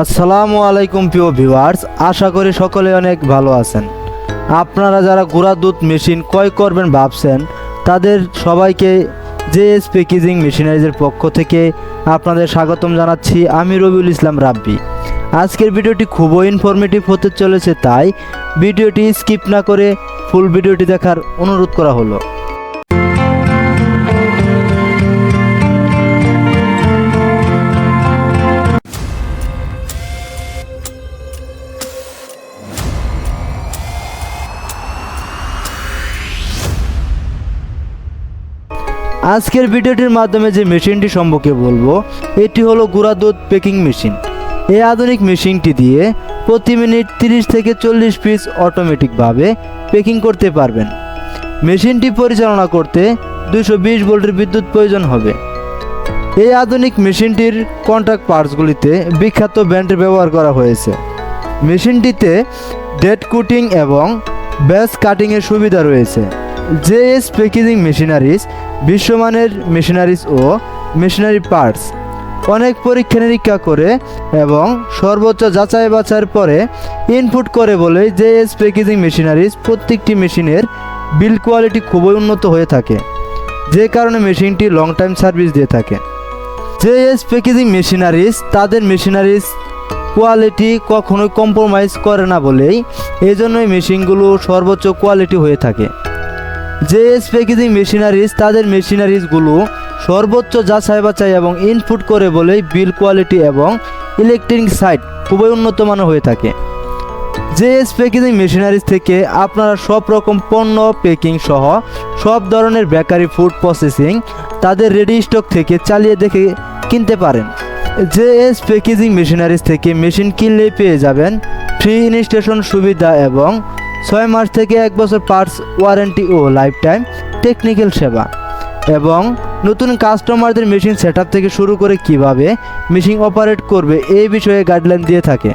আসসালামু আলাইকুম প্রিয় ভিউয়ার্স, আশা করি সকলে অনেক ভালো আছেন। আপনারা যারা গুঁড়া দুধ মেশিন ক্রয় করবেন ভাবছেন, তাদের সবাইকে জেএস প্যাকেজিং মেশিনারিজের পক্ষ থেকে আপনাদের স্বাগতম জানাচ্ছি আমি রবিউল ইসলাম রাব্বি। আজকের ভিডিওটি খুবই ইনফরমেটিভ হতে চলেছে, তাই ভিডিওটি স্কিপ না করে ফুল ভিডিওটি দেখার অনুরোধ করা হলো। আজকের ভিডিওটির মাধ্যমে যে মেশিনটি সম্পর্কে বলব, এটি হলো গুঁড়া দুধ পেকিং মেশিন এই আধুনিক মেশিনটি দিয়ে প্রতি মিনিট তিরিশ থেকে চল্লিশ পিস অটোমেটিকভাবে পেকিং করতে পারবেন। মেশিনটি পরিচালনা করতে দুশো বিশ ভোল্টের বিদ্যুৎ প্রয়োজন হবে। এই আধুনিক মেশিনটির কন্ট্যাক্ট পার্টসগুলিতে বিখ্যাত ব্র্যান্ডের ব্যবহার করা হয়েছে। মেশিনটিতে ডেড কুটিং এবং ব্যাস কাটিংয়ের সুবিধা রয়েছে। জেএস প্যাকেজিং মেশিনারিজ বিশ্বমানের মেশিনারিজ ও মেশিনারি পার্টস অনেক পরীক্ষা নিরীক্ষা করে এবং সর্বোচ্চ যাচাই বাছাইয়ের পরে ইনপুট করে বলে জেএস প্যাকেজিং মেশিনারিজ প্রত্যেকটি মেশিনের বিল কোয়ালিটি খুবই উন্নত হয়ে থাকে, যে কারণে মেশিনটি লং টাইম সার্ভিস দিয়ে থাকে। জেএস প্যাকেজিং মেশিনারিজ তাদের মেশিনারিজ কোয়ালিটি কখনোই কম্প্রোমাইজ করে না বলেই এই জন্যই মেশিনগুলো সর্বোচ্চ কোয়ালিটি হয়ে থাকে। জেএস প্যাকেজিং মেশিনারিজ, তাদের মেশিনারিজগুলো সর্বোচ্চ যা যাচাই বাছাই এবং ইনপুট করে বলেই বিল কোয়ালিটি এবং ইলেকট্রিক সাইট খুবই উন্নত মানের হয়ে থাকে। জেএস প্যাকেজিং মেশিনারিজ থেকে আপনারা সব রকম পণ্য, প্যাকিং সহ সব ধরনের বেকারি ফুড প্রসেসিং তাদের রেডি স্টক থেকে চালিয়ে দেখে কিনতে পারেন। জেএস প্যাকেজিং মেশিনারিজ থেকে মেশিন কিনলেই পেয়ে যাবেন, ফ্রি ইনস্টেশন সুবিধা এবং ছয় মাস থেকে এক বছর পার্টস ওয়ারেন্টি ও লাইফ টাইম টেকনিক্যাল সেবা। এবং নতুন কাস্টমারদের মেশিন সেট থেকে শুরু করে কীভাবে মেশিন অপারেট করবে এই বিষয়ে গাইডলাইন দিয়ে থাকে।